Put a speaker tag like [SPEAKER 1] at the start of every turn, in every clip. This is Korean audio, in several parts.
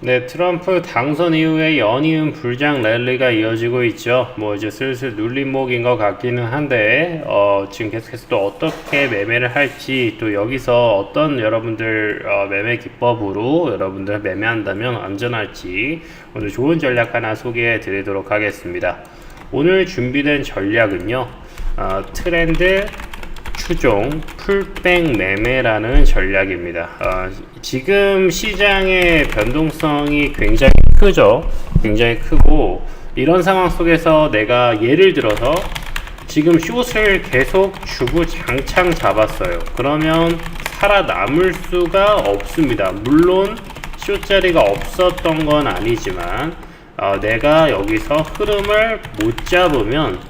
[SPEAKER 1] 네, 트럼프 당선 이후에 연이은 불장 랠리가 이어지고 있죠. 뭐 이제 슬슬 눌림목인 것 같기는 한데, 어, 지금 계속해서 또 어떻게 매매를 할지, 또 여기서 어떤 여러분들 어, 매매 기법으로 여러분들 매매한다면 안전할지 오늘 좋은 전략 하나 소개해 드리도록 하겠습니다. 오늘 준비된 전략은요, 어, 트렌드 추종 풀백 매매라는 전략입니다. 어, 지금 시장의 변동성이 굉장히 크죠. 굉장히 크고 이런 상황 속에서 내가 예를 들어서 지금 숏을 계속 주고 장창 잡았어요. 그러면 살아남을 수가 없습니다. 물론 숏 자리가 없었던 건 아니지만 어, 내가 여기서 흐름을 못 잡으면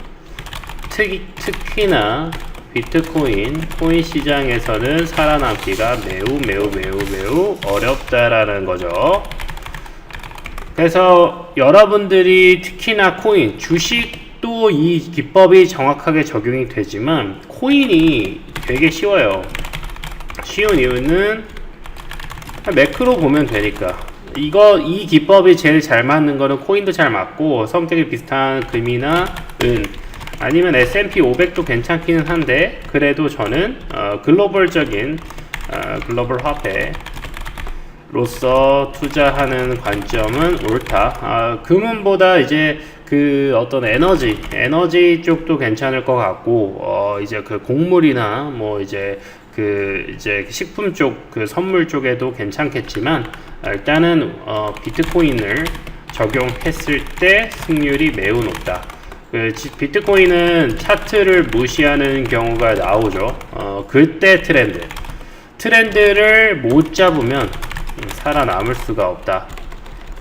[SPEAKER 1] 특히, 특히나 비트코인, 코인 시장에서는 살아남기가 매우 매우 매우 매우 어렵다라는 거죠. 그래서 여러분들이 특히나 코인, 주식도 이 기법이 정확하게 적용이 되지만 코인이 되게 쉬워요. 쉬운 이유는 매크로 보면 되니까. 이거 이 기법이 제일 잘 맞는 거는 코인도 잘 맞고 성격이 비슷한 금이나 은 아니면 S&P 500도 괜찮기는 한데 그래도 저는 어, 글로벌적인 어, 글로벌 화폐 로서 투자하는 관점은 옳다. 아, 금은보다 이제 그 어떤 에너지, 에너지 쪽도 괜찮을 것 같고, 어, 이제 그 곡물이나 뭐 이제 그 이제 식품 쪽, 그 선물 쪽에도 괜찮겠지만, 아, 일단은 어, 비트코인을 적용했을 때 승률이 매우 높다. 그 지- 비트코인은 차트를 무시하는 경우가 나오죠. 어, 그때 트렌드. 트렌드를 못 잡으면 음, 살아남을 수가 없다.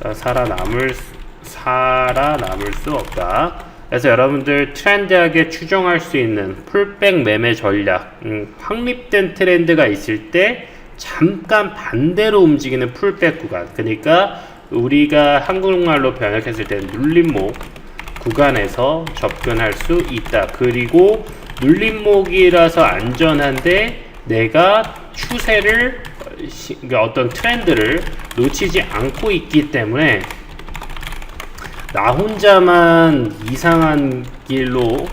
[SPEAKER 1] 어, 살아남을 수- 살아남을 수 없다. 그래서 여러분들 트렌드하게 추정할 수 있는 풀백 매매 전략, 음, 확립된 트렌드가 있을 때 잠깐 반대로 움직이는 풀백 구간. 그러니까 우리가 한국말로 번역했을 때 눌림목 구간에서 접근할 수 있다. 그리고 눌림목이라서 안전한데 내가 추세를 어, 시- 그러니까 어떤 트렌드를 놓치지 않고 있기 때문에 나 혼자만 이상한 길로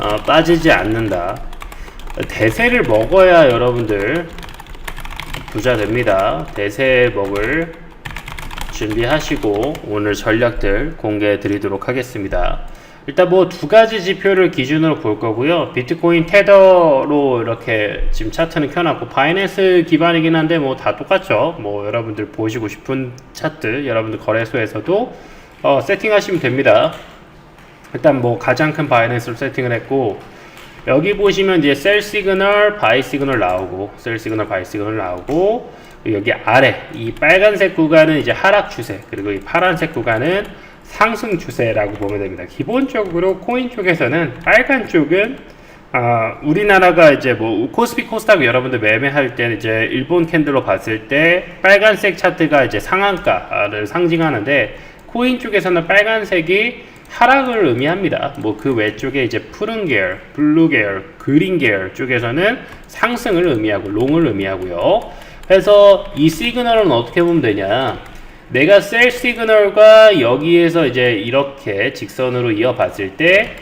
[SPEAKER 1] 어, 빠지지 않는다. 대세를 먹어야 여러분들 부자 됩니다. 대세 먹을 준비하시고 오늘 전략들 공개해 드리도록 하겠습니다. 일단 뭐 두 가지 지표를 기준으로 볼 거고요. 비트코인 테더로 이렇게 지금 차트는 켜놨고 바이낸스 기반이긴 한데 뭐 다 똑같죠. 뭐 여러분들 보시고 싶은 차트 여러분들 거래소에서도 어, 세팅하시면 됩니다. 일단 뭐 가장 큰 바이낸스로 세팅을 했고 여기 보시면 이제 셀 시그널, 바이 시그널 나오고 셀 시그널, 바이 시그널 나오고 여기 아래 이 빨간색 구간은 이제 하락 추세 그리고 이 파란색 구간은 상승 추세라고 보면 됩니다. 기본적으로 코인 쪽에서는 빨간 쪽은 아, 우리나라가 이제 뭐 코스피 코스닥 여러분들 매매할 때 이제 일본 캔들로 봤을 때 빨간색 차트가 이제 상한가를 상징하는데 코인 쪽에서는 빨간색이 하락을 의미합니다. 뭐 그 외쪽에 이제 푸른 계열, 블루 계열, 그린 계열 쪽에서는 상승을 의미하고 롱을 의미하고요. 그래서 이 시그널은 어떻게 보면 되냐? 내가 셀 시그널과 여기에서 이제 이렇게 직선으로 이어봤을 때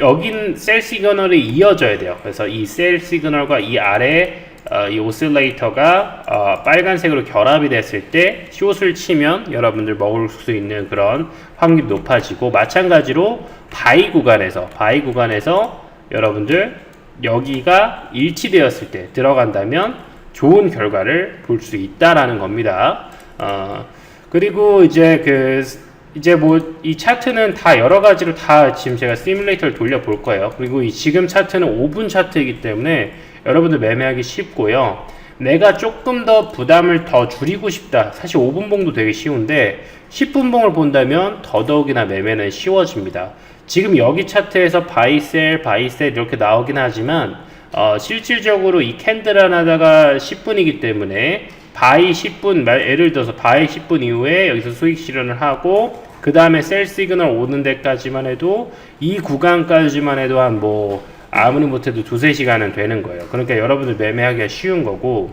[SPEAKER 1] 여긴 셀 시그널이 이어져야 돼요. 그래서 이 셀 시그널과 이 아래 어, 이 오실레이터가 어, 빨간색으로 결합이 됐을 때 숏을 치면 여러분들 먹을 수 있는 그런 확률이 높아지고 마찬가지로 바이 구간에서 바이 구간에서 여러분들 여기가 일치되었을 때 들어간다면 좋은 결과를 볼 수 있다라는 겁니다. 어, 그리고 이제 그 이제 뭐 이 차트는 다 여러 가지로 다 지금 제가 시뮬레이터를 돌려 볼 거예요. 그리고 이 지금 차트는 5분 차트이기 때문에 여러분들 매매하기 쉽고요. 내가 조금 더 부담을 더 줄이고 싶다. 사실 5분 봉도 되게 쉬운데 10분 봉을 본다면 더더욱이나 매매는 쉬워집니다. 지금 여기 차트에서 바이셀, 바이셀 이렇게 나오긴 하지만 어, 실질적으로 이 캔들 하나다가 10분이기 때문에 바이 10분, 말- 예를 들어서 바이 10분 이후에 여기서 수익 실현을 하고 그 다음에 셀 시그널 오는 데까지만 해도 이 구간까지만 해도 한 뭐 아무리 못해도 두세 시간은 되는 거예요. 그러니까 여러분들 매매하기가 쉬운 거고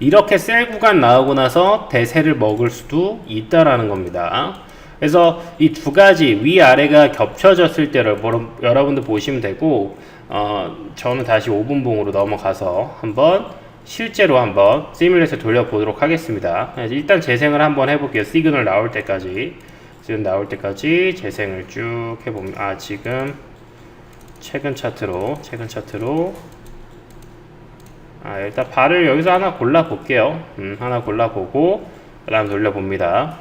[SPEAKER 1] 이렇게 셀 구간 나오고 나서 대세를 먹을 수도 있다라는 겁니다. 그래서 이 두 가지 위아래가 겹쳐졌을 때 여러분, 여러분들 보시면 되고 어, 저는 다시 5분봉으로 넘어가서 한번 실제로 한번 시뮬레이션 돌려보도록 하겠습니다. 그래서 일단 재생을 한번 해볼게요. 시그널 나올 때까지 지금 나올 때까지 재생을 쭉 해보면 아 지금 최근 차트로 최근 차트로 아 일단 발을 여기서 하나 골라 볼게요. 음, 하나 골라 보고 그 다음 돌려봅니다.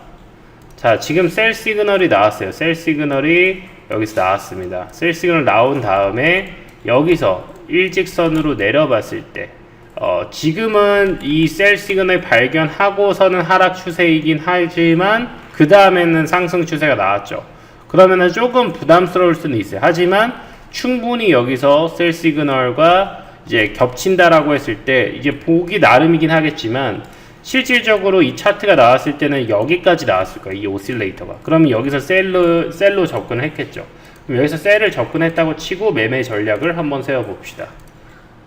[SPEAKER 1] 자, 지금 셀 시그널이 나왔어요. 셀 시그널이 여기서 나왔습니다. 셀 시그널 나온 다음에 여기서 일직선으로 내려봤을 때, 어, 지금은 이 셀 시그널 발견하고서는 하락 추세이긴 하지만, 그 다음에는 상승 추세가 나왔죠. 그러면은 조금 부담스러울 수는 있어요. 하지만 충분히 여기서 셀 시그널과 이제 겹친다라고 했을 때, 이제 보기 나름이긴 하겠지만, 실질적으로 이 차트가 나왔을 때는 여기까지 나왔을 거예요. 이 오실레이터가. 그러면 여기서 셀로, 셀로 접근을 했겠죠. 그럼 여기서 셀을 접근했다고 치고 매매 전략을 한번 세워봅시다.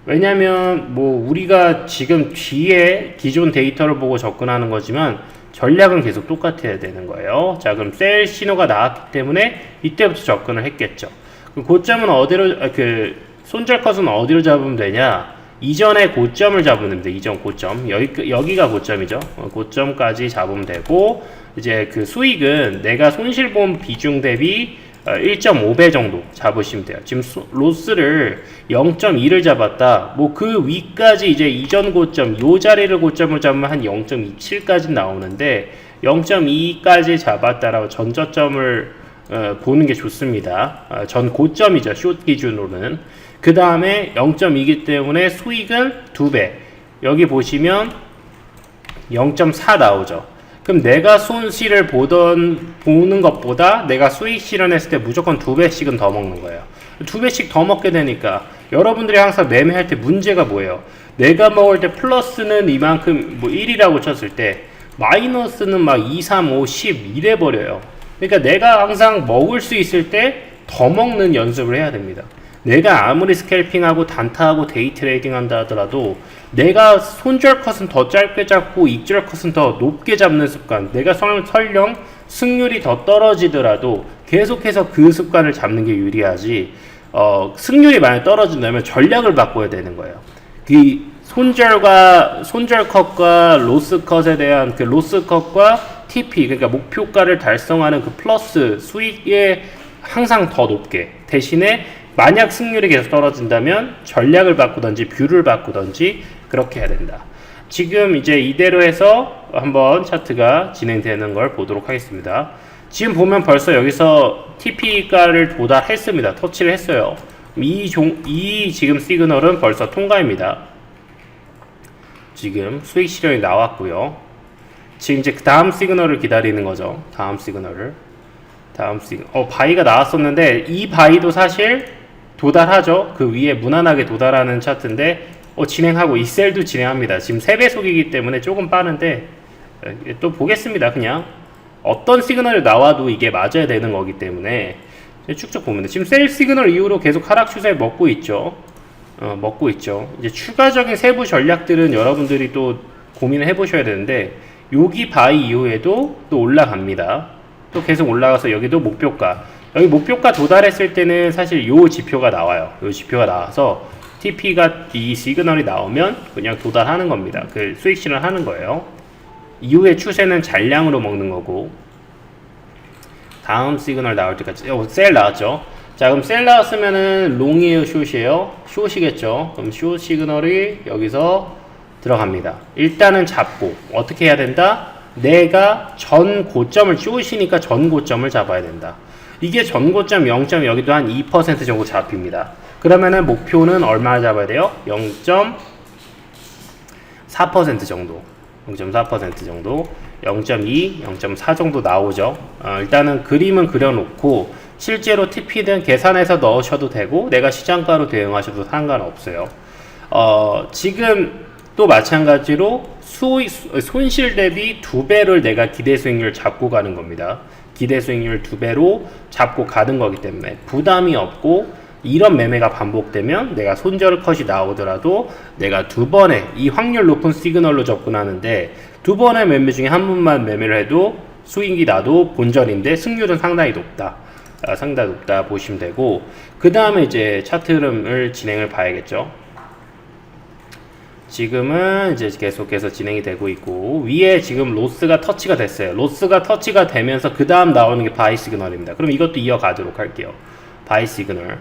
[SPEAKER 1] 왜냐면 뭐 우리가 지금 뒤에 기존 데이터를 보고 접근하는 거지만 전략은 계속 똑같아야 되는 거예요. 자, 그럼 셀 신호가 나왔기 때문에 이때부터 접근을 했겠죠. 그럼 고점은 어디로, 아, 그, 손절 컷은 어디로 잡으면 되냐? 이전의 고점을 잡으면 됩니다. 이전 고점. 여기, 여기가 고점이죠. 어, 고점까지 잡으면 되고, 이제 그 수익은 내가 손실보험 비중 대비 1.5배 정도 잡으시면 돼요. 지금 소, 로스를 0.2를 잡았다. 뭐 그 위까지 이제 이전 고점, 요 자리를 고점을 잡으면 한 0.27까지 나오는데 0.2까지 잡았다라고 전저점을 어, 보는 게 좋습니다. 어, 전 고점이죠. 숏 기준으로는. 그 다음에 0.2이기 때문에 수익은 2배. 여기 보시면 0.4 나오죠. 그럼 내가 손실을 보던, 보는 것보다 내가 수익 실현했을 때 무조건 2배씩은 더 먹는 거예요. 2배씩 더 먹게 되니까 여러분들이 항상 매매할 때 문제가 뭐예요? 내가 먹을 때 플러스는 이만큼 뭐 1이라고 쳤을 때 마이너스는 막 2, 3, 5, 10 이래 버려요. 그러니까 내가 항상 먹을 수 있을 때 더 먹는 연습을 해야 됩니다. 내가 아무리 스캘핑하고 단타하고 데이 트레이딩 한다 하더라도 내가 손절 컷은 더 짧게 잡고 익절 컷은 더 높게 잡는 습관 내가 설- 설령 승률이 더 떨어지더라도 계속해서 그 습관을 잡는 게 유리하지 어, 승률이 많이 떨어진다면 전략을 바꿔야 되는 거예요. 그 손절과 손절 컷과 로스 컷에 대한 그 로스 컷과 TP 그러니까 목표가를 달성하는 그 플러스 수익에 항상 더 높게 대신에 만약 승률이 계속 떨어진다면 전략을 바꾸던지 뷰를 바꾸던지 그렇게 해야 된다. 지금 이제 이대로 해서 한번 차트가 진행되는 걸 보도록 하겠습니다. 지금 보면 벌써 여기서 TP가를 도달했습니다. 터치를 했어요. 이 종, 이 지금 시그널은 벌써 통과입니다. 지금 수익 실현이 나왔고요. 지금 이제 그 다음 시그널을 기다리는 거죠. 다음 시그널을. 다음 시그널. 어, 바이가 나왔었는데 이 바이도 사실 도달하죠. 그 위에 무난하게 도달하는 차트인데 어, 진행하고 이 셀도 진행합니다. 지금 3배속이기 때문에 조금 빠른데 에, 또 보겠습니다. 그냥 어떤 시그널이 나와도 이게 맞아야 되는 거기 때문에 쭉쭉 보면 돼. 지금 셀 시그널 이후로 계속 하락 추세 먹고 있죠. 어, 먹고 있죠. 이제 추가적인 세부 전략들은 여러분들이 또 고민을 해보셔야 되는데 여기 바이 이후에도 또 올라갑니다. 또 계속 올라가서 여기도 목표가 여기 목표가 도달했을 때는 사실 요 지표가 나와요. 요 지표가 나와서 TP가 이 시그널이 나오면 그냥 도달하는 겁니다. 그 수익 실현 하는 거예요. 이후의 추세는 잔량으로 먹는 거고 다음 시그널 나올 때까지 어, 셀 나왔죠. 자 그럼 셀 나왔으면은 롱이에요 숏이에요 숏이겠죠. 그럼 숏 시그널이 여기서 들어갑니다. 일단은 잡고 어떻게 해야 된다? 내가 전 고점을 숏이니까 전 고점을 잡아야 된다. 이게 전 고점 0. 여기도 한 2% 정도 잡힙니다. 그러면은 목표는 얼마 잡아야 돼요? 0.4% 정도. 0.4% 정도. 0.2, 0.4 정도 나오죠. 어, 일단은 그림은 그려놓고 실제로 TP는 계산해서 넣으셔도 되고 내가 시장가로 대응하셔도 상관없어요. 어, 지금 또 마찬가지로 수익, 손실 대비 두 배를 내가 기대 수익률 잡고 가는 겁니다. 기대 수익률 두 배로 잡고 가는 거기 때문에 부담이 없고 이런 매매가 반복되면 내가 손절 컷이 나오더라도 내가 두 번의 이 확률 높은 시그널로 접근하는데 두 번의 매매 중에 한 번만 매매를 해도 수익이 나도 본전인데 승률은 상당히 높다. 아, 상당히 높다 보시면 되고 그 다음에 이제 차트 흐름을 진행을 봐야겠죠. 지금은 이제 계속해서 진행이 되고 있고 위에 지금 로스가 터치가 됐어요. 로스가 터치가 되면서 그 다음 나오는 게 바이 시그널입니다. 그럼 이것도 이어가도록 할게요. 바이 시그널.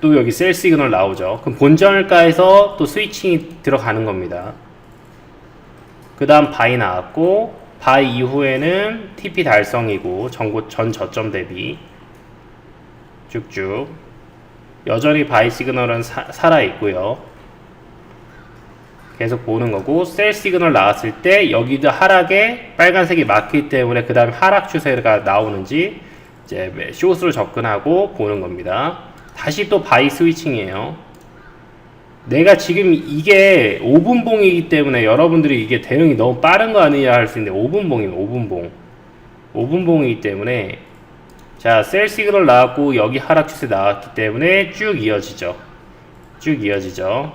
[SPEAKER 1] 또 여기 셀 시그널 나오죠. 그럼 본전을가에서 또 스위칭이 들어가는 겁니다. 그 다음 바이 나왔고 바이 이후에는 TP 달성이고 전고 전 저점 대비 쭉쭉 여전히 바이 시그널은 사, 살아 있고요. 계속 보는 거고 셀 시그널 나왔을 때 여기도 하락에 빨간색이 맞기 때문에 그 다음에 하락 추세가 나오는지 이제 숏으로 접근하고 보는 겁니다. 다시 또 바이 스위칭이에요. 내가 지금 이게 5분 봉이기 때문에 여러분들이 이게 대응이 너무 빠른 거 아니냐 할 수 있는데 5분 봉이면 5분 봉 5분 봉이기 때문에 자 셀 시그널 나왔고 여기 하락 추세 나왔기 때문에 쭉 이어지죠. 쭉 이어지죠.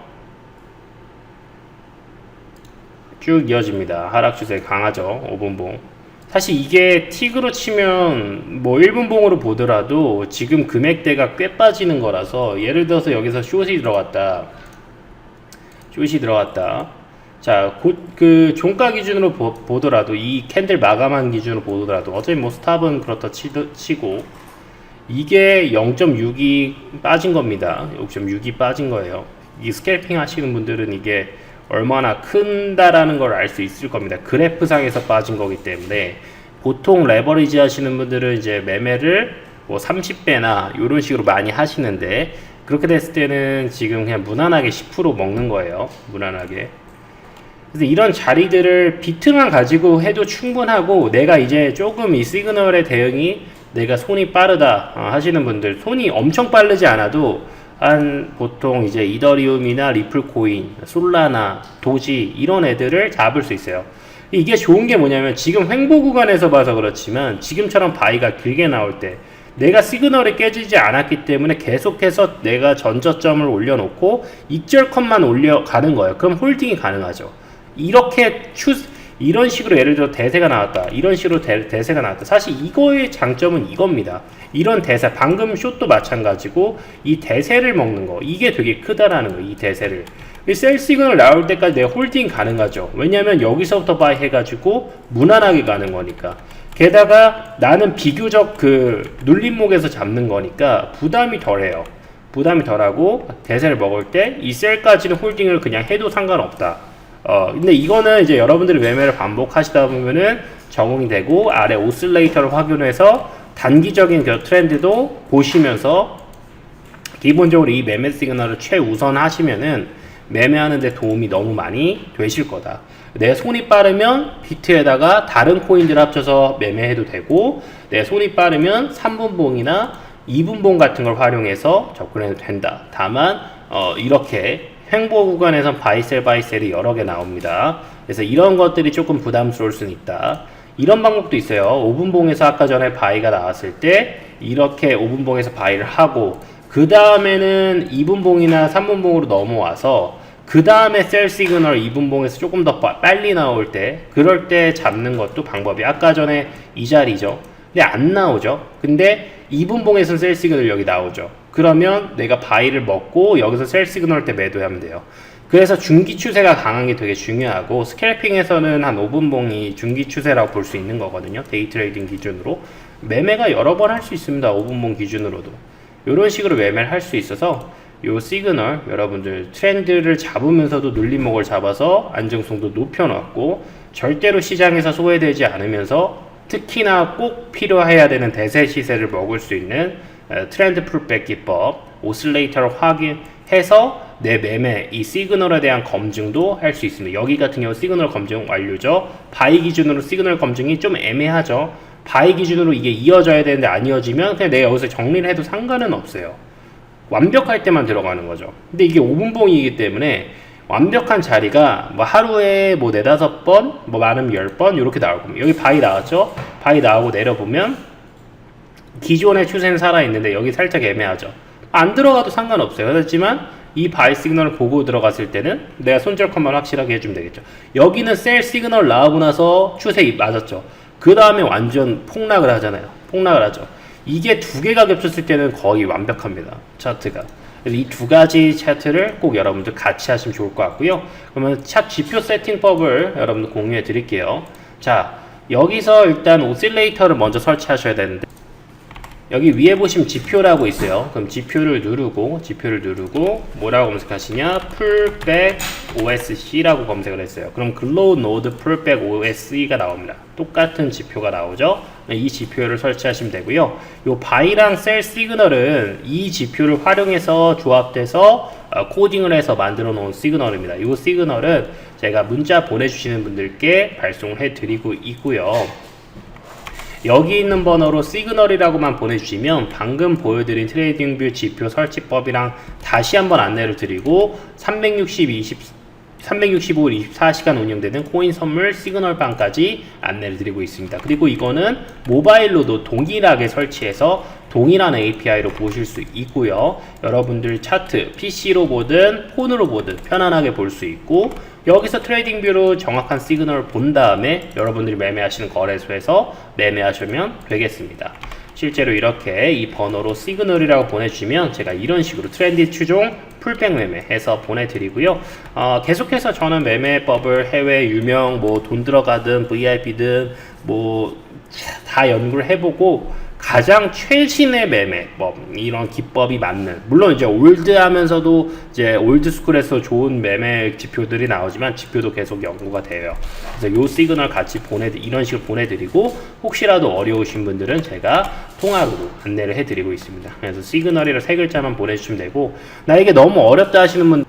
[SPEAKER 1] 쭉 이어집니다. 하락 추세 강하죠. 5분봉. 사실 이게 틱으로 치면 뭐 1분봉으로 보더라도 지금 금액대가 꽤 빠지는 거라서 예를 들어서 여기서 숏이 들어갔다. 숏이 들어갔다. 자, 곧 그 종가 기준으로 보, 더라도이 캔들 마감한 기준으로 보더라도 어차피 뭐 스탑은 그렇다 치, 치고 이게 0.6이 빠진 겁니다. 0.6이 빠진 거예요. 이 스캘핑 하시는 분들은 이게 얼마나 큰다라는 걸 알 수 있을 겁니다. 그래프상에서 빠진 거기 때문에 보통 레버리지 하시는 분들은 이제 매매를 뭐 30배나 이런 식으로 많이 하시는데 그렇게 됐을 때는 지금 그냥 무난하게 10% 먹는 거예요. 무난하게. 그래서 이런 자리들을 비트만 가지고 해도 충분하고 내가 이제 조금 이 시그널의 대응이 내가 손이 빠르다 어, 하시는 분들 손이 엄청 빠르지 않아도 한 보통 이제 이더리움이나 리플 코인, 솔라나, 도지 이런 애들을 잡을 수 있어요. 이게 좋은 게 뭐냐면 지금 횡보 구간에서 봐서 그렇지만 지금처럼 바이가 길게 나올 때 내가 시그널이 깨지지 않았기 때문에 계속해서 내가 전저점을 올려놓고 익절 컷만 올려가는 거예요. 그럼 홀딩이 가능하죠. 이렇게 추 이런 식으로 예를 들어 대세가 나왔다. 이런 식으로 대, 대세가 나왔다. 사실 이거의 장점은 이겁니다. 이런 대세, 방금 숏도 마찬가지고 이 대세를 먹는 거 이게 되게 크다라는 거. 이 대세를. 셀 시그널 나올 때까지 내가 홀딩 가능하죠. 왜냐하면 여기서부터 바이 해가지고 무난하게 가는 거니까. 게다가 나는 비교적 그 눌림목에서 잡는 거니까 부담이 덜해요. 부담이 덜하고 대세를 먹을 때 이 셀까지는 홀딩을 그냥 해도 상관없다. 어 근데 이거는 이제 여러분들이 매매를 반복하시다 보면은 적응이 되고 아래 오슬레이터를 확인해서 단기적인 그 트렌드도 보시면서 기본적으로 이 매매 시그널을 최우선 하시면은 매매하는데 도움이 너무 많이 되실 거다. 내 손이 빠르면 비트에다가 다른 코인들 합쳐서 매매해도 되고 내 손이 빠르면 3분봉이나 2분봉 같은 걸 활용해서 접근해도 된다. 다만 어, 이렇게 횡보 구간에선 바이셀 바이셀이 여러 개 나옵니다. 그래서 이런 것들이 조금 부담스러울 수는 있다. 이런 방법도 있어요. 5분봉에서 아까 전에 바이가 나왔을 때 이렇게 5분봉에서 바이를 하고 그 다음에는 2분봉이나 3분봉으로 넘어와서 그 다음에 셀 시그널 2분봉에서 조금 더 빨리 나올 때 그럴 때 잡는 것도 방법이 아까 전에 이 자리죠 근데 안 나오죠 근데 2분봉에서 셀 시그널 여기 나오죠. 그러면 내가 바이를 먹고 여기서 셀 시그널 때 매도하면 돼요. 그래서 중기 추세가 강한 게 되게 중요하고 스캘핑에서는 한 5분봉이 중기 추세라고 볼 수 있는 거거든요. 데이 트레이딩 기준으로. 매매가 여러 번 할 수 있습니다. 5분봉 기준으로도. 이런 식으로 매매를 할 수 있어서 요 시그널 여러분들 트렌드를 잡으면서도 눌림목을 잡아서 안정성도 높여놨고 절대로 시장에서 소외되지 않으면서 특히나 꼭 필요해야 되는 대세 시세를 먹을 수 있는 트렌드 풀백 기법 오슬레이터를 확인해서 내 매매 이 시그널에 대한 검증도 할 수 있습니다. 여기 같은 경우 시그널 검증 완료죠. 바이 기준으로 시그널 검증이 좀 애매하죠. 바이 기준으로 이게 이어져야 되는데 안 이어지면 그냥 내가 여기서 정리를 해도 상관은 없어요. 완벽할 때만 들어가는 거죠. 근데 이게 5분봉이기 때문에 완벽한 자리가 뭐 하루에 뭐 네다섯 번, 뭐 많으면 열 번 이렇게 나올 겁니다. 여기 바이 나왔죠? 바이 나오고 내려보면 기존의 추세는 살아있는데 여기 살짝 애매하죠. 안 들어가도 상관없어요. 그렇지만 이 바이 시그널을 보고 들어갔을 때는 내가 손절 컷만 확실하게 해주면 되겠죠. 여기는 셀 시그널 나오고 나서 추세 맞았죠. 그 다음에 완전 폭락을 하잖아요. 폭락을 하죠. 이게 두 개가 겹쳤을 때는 거의 완벽합니다. 차트가. 그래서 이 두 가지 차트를 꼭 여러분들 같이 하시면 좋을 것 같고요. 그러면 차트 지표 세팅법을 여러분들 공유해 드릴게요. 자, 여기서 일단 오실레이터를 먼저 설치하셔야 되는데 여기 위에 보시면 지표라고 있어요. 그럼 지표를 누르고 지표를 누르고 뭐라고 검색하시냐? 풀백 OSC라고 검색을 했어요. 그럼 글로우 노드 풀백 OSC가 나옵니다. 똑같은 지표가 나오죠. 이 지표를 설치하시면 되고요. 요 바이랑 셀 시그널은 이 지표를 활용해서 조합돼서 어, 코딩을 해서 만들어 놓은 시그널입니다. 이 시그널은 제가 문자 보내주시는 분들께 발송을 해드리고 있고요. 여기 있는 번호로 시그널이라고만 보내주시면 방금 보여드린 트레이딩뷰 지표 설치법이랑 다시 한번 안내를 드리고 360, 20, 365일 24시간 운영되는 코인 선물 시그널 방까지 안내를 드리고 있습니다. 그리고 이거는 모바일로도 동일하게 설치해서 동일한 API로 보실 수 있고요. 여러분들 차트 PC로 보든 폰으로 보든 편안하게 볼 수 있고 여기서 트레이딩 뷰로 정확한 시그널을 본 다음에 여러분들이 매매하시는 거래소에서 매매하시면 되겠습니다. 실제로 이렇게 이 번호로 시그널이라고 보내주시면 제가 이런 식으로 트렌디 추종 풀백 매매 해서 보내드리고요. 어, 계속해서 저는 매매법을 해외 유명 뭐 돈 들어가든 VIP든 뭐 다 연구를 해보고 가장 최신의 매매법 이런 기법이 맞는 물론 이제 올드하면서도 이제 올드스쿨에서 좋은 매매 지표들이 나오지만 지표도 계속 연구가 돼요. 그래서 요 시그널 같이 보내 이런 식으로 보내드리고 혹시라도 어려우신 분들은 제가 통화로도 안내를 해드리고 있습니다. 그래서 시그널이라 세 글자만 보내주시면 되고 나에게 너무 어렵다 하시는 분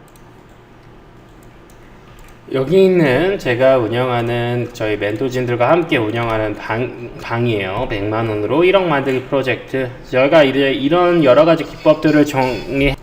[SPEAKER 1] 여기 있는 제가 운영하는 저희 멘토진들과 함께 운영하는 방, 방이에요. 100만 원으로 1억 만들기 프로젝트. 저희가 이제 이런 여러 가지 기법들을 정리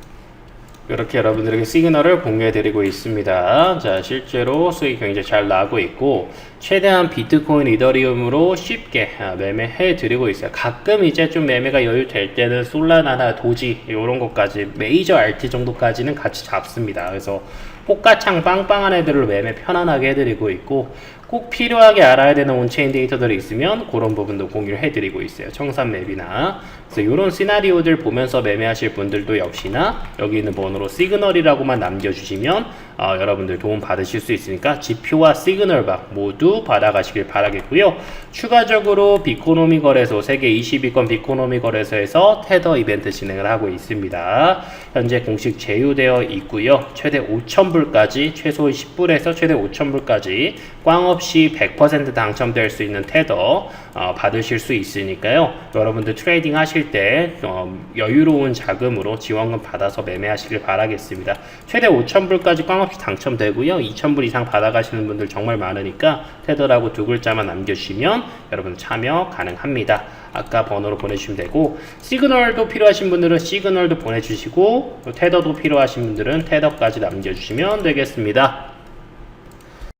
[SPEAKER 1] 이렇게 여러분들에게 시그널을 공유해 드리고 있습니다. 자, 실제로 수익이 굉장히 잘 나고 있고 최대한 비트코인, 이더리움으로 쉽게 아, 매매해 드리고 있어요. 가끔 이제 좀 매매가 여유 될 때는 솔라나나 도지 이런 것까지 메이저 RT 정도까지는 같이 잡습니다. 그래서 꽃가창 빵빵한 애들을 매매 편안하게 해드리고 있고 꼭 필요하게 알아야 되는 온체인 데이터들이 있으면 그런 부분도 공유를 해드리고 있어요. 청산 맵이나 그래서 이런 시나리오들 보면서 매매하실 분들도 역시나 여기 있는 번호로 시그널이라고만 남겨주시면 어, 여러분들 도움 받으실 수 있으니까 지표와 시그널박 모두 받아가시길 바라겠고요. 추가적으로 비코노미 거래소 세계 20위권 비코노미 거래소에서 테더 이벤트 진행을 하고 있습니다. 현재 공식 제휴되어 있고요. 최대 5,000불까지 최소 10불에서 최대 5,000불까지 꽝 없이 100% 당첨될 수 있는 테더 어, 받으실 수 있으니까요. 여러분들 트레이딩 하실 때 어, 여유로운 자금으로 지원금 받아서 매매하시길 바라겠습니다. 최대 5,000불까지 꽝 없이 당첨되고요. 2,000불 이상 받아가시는 분들 정말 많으니까 테더라고 두 글자만 남겨주시면 여러분 참여 가능합니다. 아까 번호로 보내주시면 되고 시그널도 필요하신 분들은 시그널도 보내주시고 테더도 필요하신 분들은 테더까지 남겨주시면 되겠습니다.